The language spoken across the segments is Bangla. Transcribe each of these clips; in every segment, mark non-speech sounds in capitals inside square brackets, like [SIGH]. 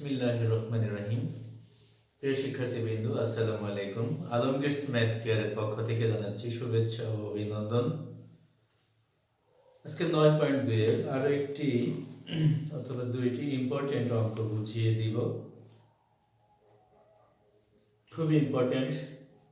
বিসমিল্লাহ রহমান রহিম প্রিয় শিক্ষার্থীবৃন্দু, আসসালামু আলাইকুম। আলমগীর ম্যাথ কেয়ারের পক্ষ থেকে জানাচ্ছি শুভেচ্ছা ও অভিনন্দন। আজকে নয় পয়েন্ট দুয়ে আরও একটি [CLEARS THROAT] অথবা দুইটি ইম্পর্টেন্ট অঙ্ক বুঝিয়ে দিব। খুবই ইম্পর্টেন্ট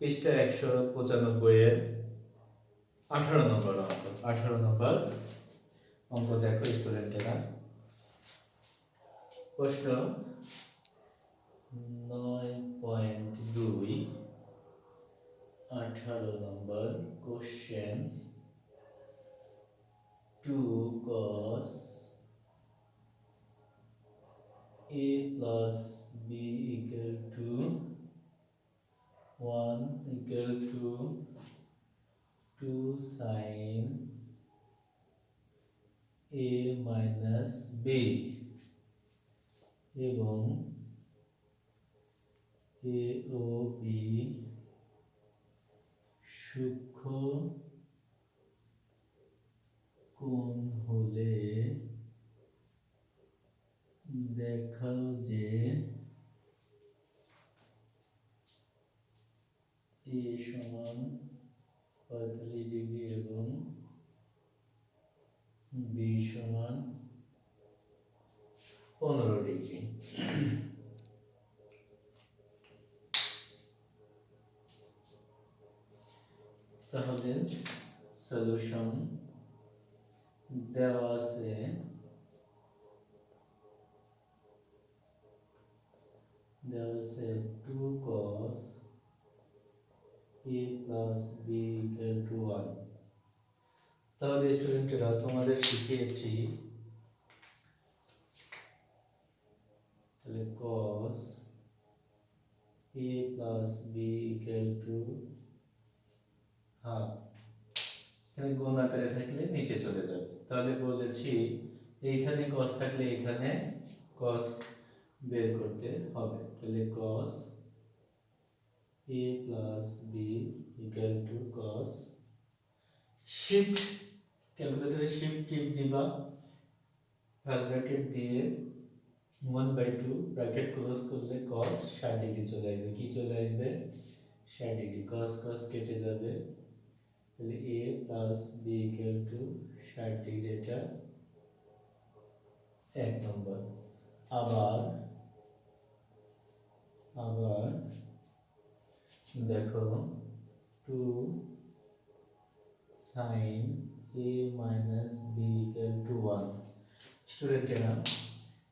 পৃষ্ঠা একশো পঁচানব্বই এর আঠারো নম্বর অঙ্ক। আঠারো নম্বর অঙ্ক দেখো স্টুডেন্টেরা। প্রশ্ন। নয় পয়েন্ট দুই, আঠারো নম্বর questions two cos A plus B equal to one equal to two sine A minus B এবং এ ও বি সূক্ষ্ম কোণ হলে দেখাও যে এ সমান পঁয়তাল্লিশ ডিগ্রি এবং বি সমান পনেরো তাহলে সলিউশন দেওয়া আছে দেওয়া আছে two cos A plus B equal to one তাহলে স্টুডেন্টেরা তোমাদের শিখিয়েছি তাহলে cos a plus B equal to half এখানে গুণ আকারে থাকলে নিচে চলে যাবে। তাহলে বলেছি, এইখানে cos থাকলে এখানে cos বের করতে হবে। তাহলে cos a plus B equal to cos shift ক্যালকুলেটরে shift টিপ দিবা। ব্র্যাকেট দিয়ে one by two bracket close করলে কস ষাট ডিগ্রি চলে আসবে। কি চলে আসবে? ষাট ডিগ্রি কস কস কেটে যাবে। তাহলে A plus B equal to ষাট ডিগ্রি এটা এক নম্বর আবার আবার দেখো two sine A minus B equal to one স্টুডেন্টেরা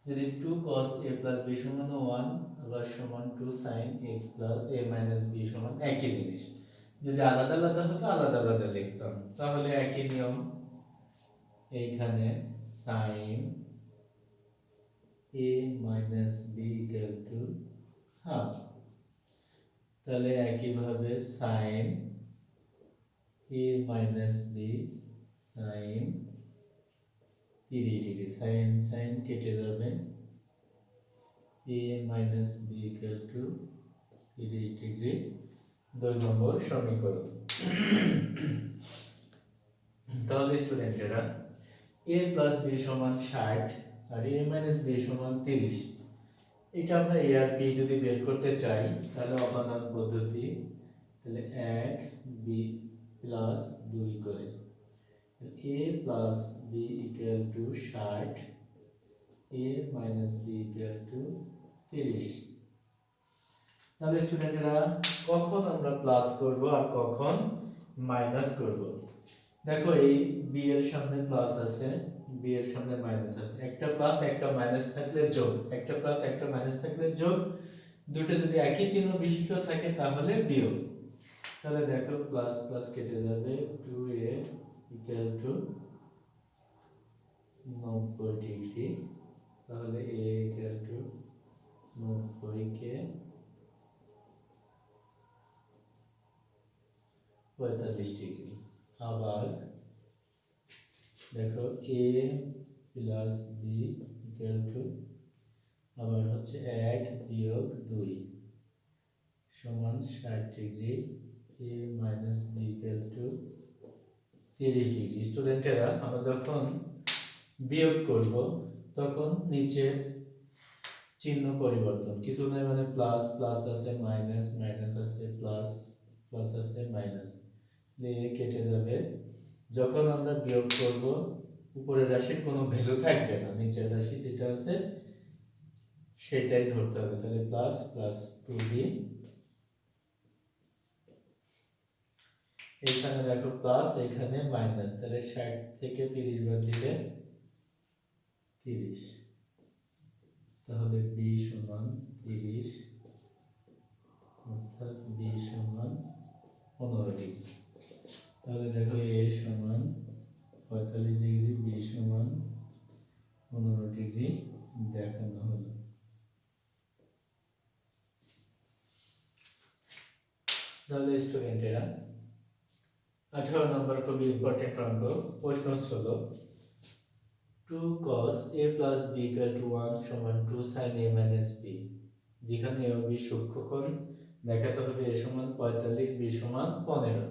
যদি two cos A plus B সমান ওয়ান আবার সমান two sine A plus A minus B সমান একই জিনিস। যদি আলাদা আলাদা হতো, আলাদা আলাদা লিখতাম। তাহলে একই নিয়ম। এইখানে sine A minus B equal to half তাহলে একইভাবে sine A minus B sine তিরিশ ডিগ্রি সাইন সাইন কেটে যাবে A minus B equal to তিরিশ ডিগ্রি দুই নম্বর সমীকরণ। তাহলে স্টুডেন্টেরা এ প্লাস বি সমান ষাট আর এ মাইনাস বি সমান তিরিশ। এটা আমরা এ আর বি যদি বের করতে চাই, তাহলে অপাদান পদ্ধতি, তাহলে এক বি প্লাস দুই করে। A plus B equal to ষাট A minus B equal to তিরিশ। তাহলে স্টুডেন্টরা, কখন আমরা প্লাস করব আর কখন মাইনাস করব? দেখো এই বি এর সামনে প্লাস আছে বি এর সামনে মাইনাস আছে। একটা প্লাস একটা মাইনাস থাকলে যোগ। একটা প্লাস একটা মাইনাস থাকলে যোগ। দুটো যদি একই চিহ্ন বিশিষ্ট থাকে তাহলে বিয়োগ। তাহলে দেখো প্লাস প্লাস কেটে যাবে টু এ ইকুয়াল টু নব্বই ডিগ্রি, তাহলে এ ইকুয়াল টু নব্বই কে পঁয়তাল্লিশ ডিগ্রি। আবার দেখো A plus B equal to আবার হচ্ছে এক বিয়োগ দুই সমান ষাট degree A minus B equal to তিরিশ ডিগ্রি স্টুডেন্টেরা আমরা যখন বিয়োগ করব, তখন নিচে চিহ্ন পরিবর্তন, কিছু নাই মানে প্লাস প্লাস আছে মাইনাস মাইনাস আছে প্লাস প্লাস আছে মাইনাস দিয়ে কেটে যাবে। যখন আমরা বিয়োগ করব, উপরের রাশির কোনো ভ্যালু থাকবে না, নিচের রাশি যেটা আছে, সেটাই ধরতে হবে। তাহলে প্লাস প্লাস টু বি এখানে দেখো প্লাস এখানে মাইনাস তাহলে ষাট থেকে তিরিশ বাদ দিলে তিরিশ। তাহলে বি সমান তিরিশ, অর্থাৎ বি সমান পনেরো ডিগ্রি তাহলে দেখো এ সমান পঁয়তাল্লিশ ডিগ্রি বি সমান পনেরো ডিগ্রি দেখানো হলো। তাহলে স্টুডেন্টেরা আঠারো নম্বর খুবই ইম্পর্টেন্ট অঙ্ক। প্রশ্ন হলো two cos A plus B equal two one সমান two sine A minus B যেখানে এ বি সূক্ষ্মকোণ, দেখাতে হবে এ সমান পঁয়তাল্লিশ বি সমান পনেরো।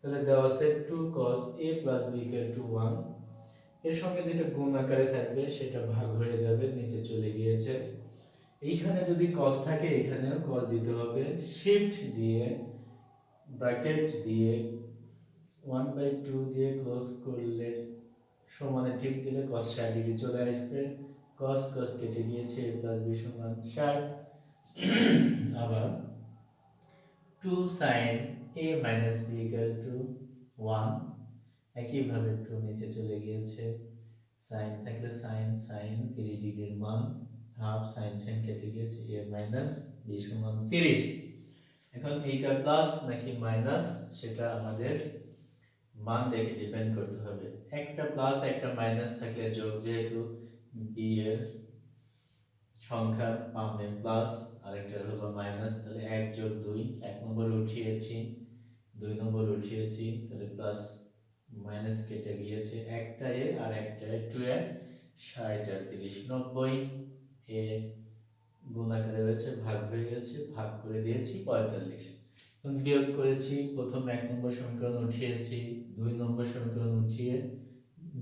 তাহলে দেওয়া আছে two cos A plus B equal two ওয়ানের সঙ্গে যেটা গুণ আকারে থাকবে সেটা ভাগ হয়ে যাবে, নিচে চলে গিয়েছে। এইখানে যদি কস থাকে, এখানেও কস দিতে হবে। শিফট দিয়ে ব্র্যাকেট দিয়ে ওয়ান বাই টু দিয়ে ক্লোজ করলে সমানে টিপ দিলে কস ষাট ডিগ্রি চলে আসবে। কস কস কেটে গিয়েছে এ প্লাস বি সমান ষাট। আবার two sine A minus B equal two one একইভাবে টু নিচে চলে গিয়েছে। সাইন থাকলে সাইন সাইন তিরিশ ডিগ্রির মান। হাফ সাইন সাইন কেটে গিয়েছে এ মাইনাস বি সমান তিরিশ। এখন এইটা প্লাস নাকি মাইনাস সেটা আমাদের মান দেখে ডিপেন্ড করতে হবে। একটা প্লাস একটা মাইনাস থাকলে যোগ যেহেতু বি এর সংখ্যা পাবে প্লাস আরেকটা হলো মাইনাস তাহলে এক যোগ দুই, এক নম্বর উঠিয়েছি, দুই নম্বর উঠিয়েছি, তাহলে প্লাস মাইনাস কেটে গিয়েছে একটা এ আর একটা এ টু এ, ষাট আর তিরিশ, নব্বই এ গুণ আকারে রয়েছে, ভাগ হয়ে গেছে, ভাগ করে দিয়েছি, পঁয়তাল্লিশ। বিয়োগ করেছি, প্রথম এক নম্বর সমীকরণ উঠিয়েছি, দুই নম্বর সমীকরণ উঠিয়ে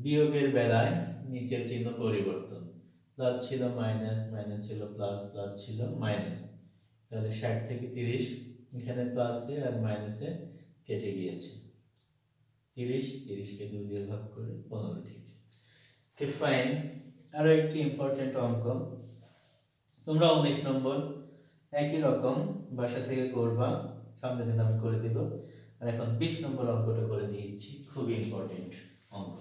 বিয়োগের বেলায় নিচের চিহ্ন পরিবর্তন। প্লাস ছিল মাইনাস মাইনাস ছিল প্লাস প্লাস ছিল মাইনাস। তাহলে ষাট থেকে তিরিশ এখানে প্লাসে আর মাইনাসে কেটে গিয়েছে। তিরিশ, তিরিশকে দুই দিয়ে ভাগ করে পনেরো ওকে ফাইন আরও একটি ইম্পর্টেন্ট অঙ্ক। তোমরা উনিশ নম্বর, একই রকম বাসা থেকে করবা। সামনের দিন আমি করে দিব আর এখন বিশ নম্বর অঙ্কটা করে দিয়েছি, খুবই ইম্পর্টেন্ট অঙ্ক।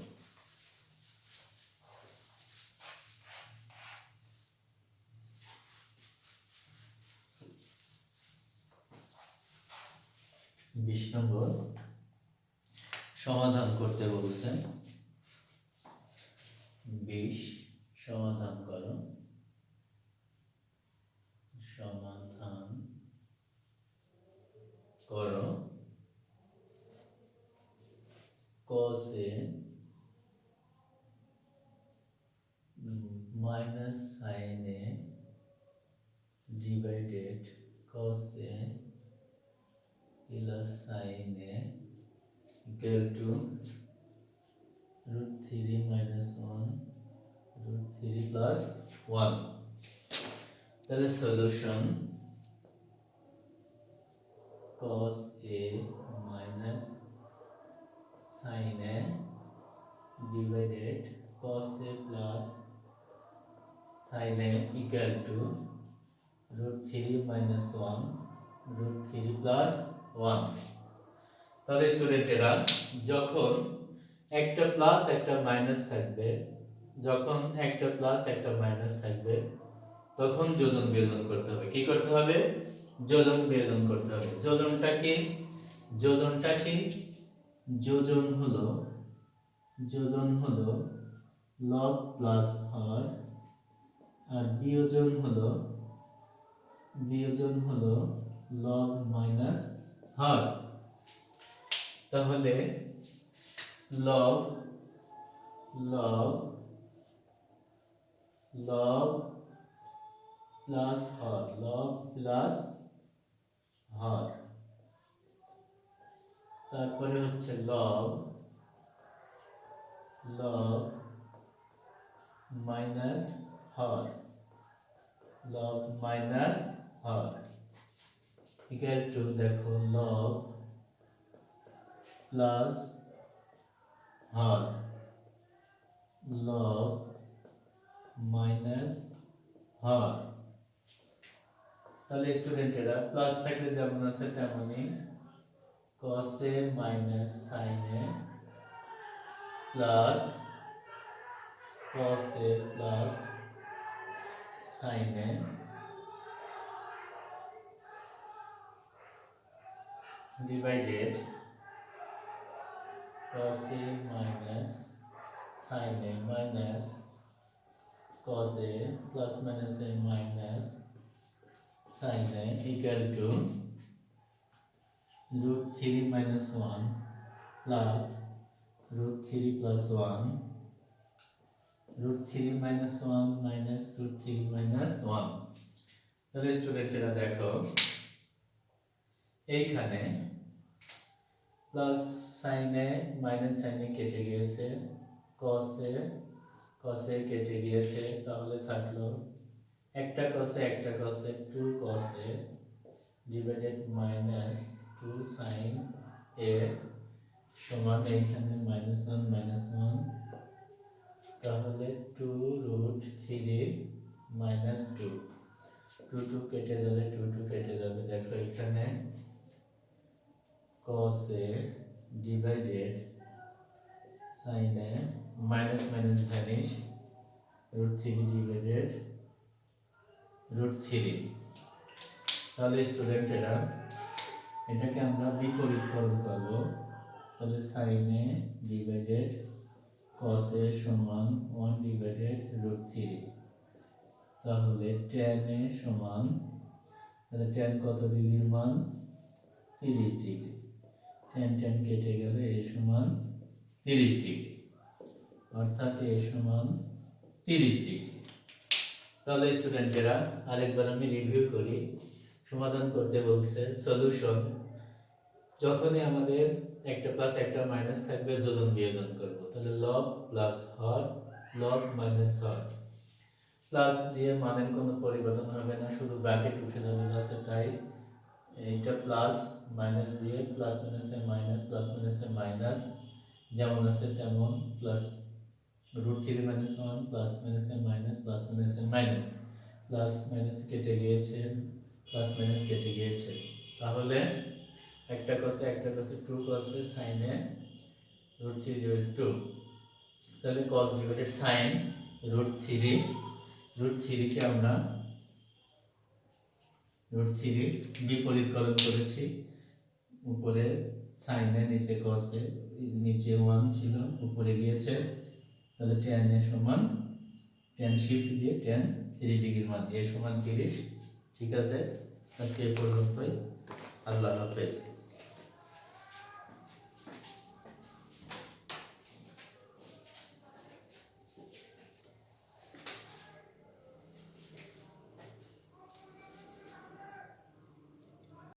বিশ নম্বর, সমাধান করতে বলছে বিশ সমাধান করো সমাধান করো cos A minus sin A divided cos A plus sine A equal to root three minus one root three plus one তাহলে solution cos a minus sin a divided cos a plus sin a equal to root 3 minus 1 root 3 plus 1 তাহলে স্টুডেন্টেরা যখন একটা প্লাস একটা মাইনাস থাকবে, যখন একটা প্লাস একটা মাইনাস থাকবে, তখন যোজন বিয়োজন করতে হবে। কি করতে হবে? যোজন বিয়োজন করতে হবে। যোজনটা কি? যোজনটা কি? যোজন হলো যোজন হলো লব প্লাস হর আর বিয়োজন হলো বিয়োজন হলো লব মাইনাস হর তাহলে লব লব লব প্লাস হর লব প্লাস হর তারপরে হচ্ছে লব লব মাইনাস হর লব মাইনাস হর। ইকুয়াল টু দেখো লব প্লাস হর লব মাইনাস হর। তাহলে স্টুডেন্টেরা প্লাস থাকলে যেমন আছে তেমনই cos A minus sin A plus cos A plus sine A divided cosA minus sin A minus cos A plus minus A minus sin A equal to root 3 minus 1 plus root 3 plus 1 root 3 minus 1 minus root 3 minus 1 তাহলে স্টুডেন্টেরা দেখো, এইখানে প্লাস সাইনে মাইনাস সাইনে কেটে গিয়েছে কসে কসে কেটে গিয়েছে, তাহলে থাকল একটা কসে একটা cos A two cos A divided minus two sine A সমান এইখানে মাইনাস ওয়ান মাইনাস ওয়ান তাহলে two root three minus two two two কেটে যাবে টু টু কেটে যাবে। দেখো এখানে cos A divided sin A minus minus vanish root 3 divided root 3 তাহলে স্টুডেন্টেরা এটাকে আমরা বিপরীতকরণ করব। তাহলে sin A divided cos A সমান 1 divided root 3 তাহলে tan A সমান, তাহলে tan কত ডিগ্রির মান? 30 ডিগ্রি। টেন টেন কেটে গেলে এ সমান তিরিশ ডিগ্রি। অর্থাৎ এ সমান তিরিশ ডিগ্রি। তাহলে স্টুডেন্টেরা আরেকবার আমি রিভিউ করি। সমাধান করতে বলছে সলিউশন যখনই আমাদের একটা প্লাস একটা মাইনাস থাকবে, যোজন বিয়োজন করব। তাহলে লব প্লাস হর লব মাইনাস হর। প্লাস দিয়ে মানের কোনো পরিবর্তন হবে না, শুধু ব্র্যাকেট উঠে যাবে আছে তাই এইটা প্লাস মাইনাস দিয়ে প্লাস মাইনাসে মাইনাস প্লাস মাইনাসে মাইনাস যেমন আছে তেমন plus root three minus one plus মাইনাসে মাইনাস প্লাস মাইনাসে মাইনাস প্লাস মাইনাস কেটে গিয়েছে প্লাস মাইনাস কেটে গিয়েছে। তাহলে একটা কসে একটা কসে টু কসে সাইনে রুট থ্রি টু তাহলে cos divided sine root three root থ্রিকে আমরা রুট থ্রি বিপরীতকরণ করেছি। উপরে সাইনে নিচে কসে নিচে ওয়ান ছিল, উপরে গিয়েছে। তাহলে টেন সমান টেন শিফট দিয়ে টেন থ্রি ডিগ্রির মান এ সমান তিরিশ। ঠিক আছে? আজকে এ পর্যন্তই। আল্লাহ হাফেজ।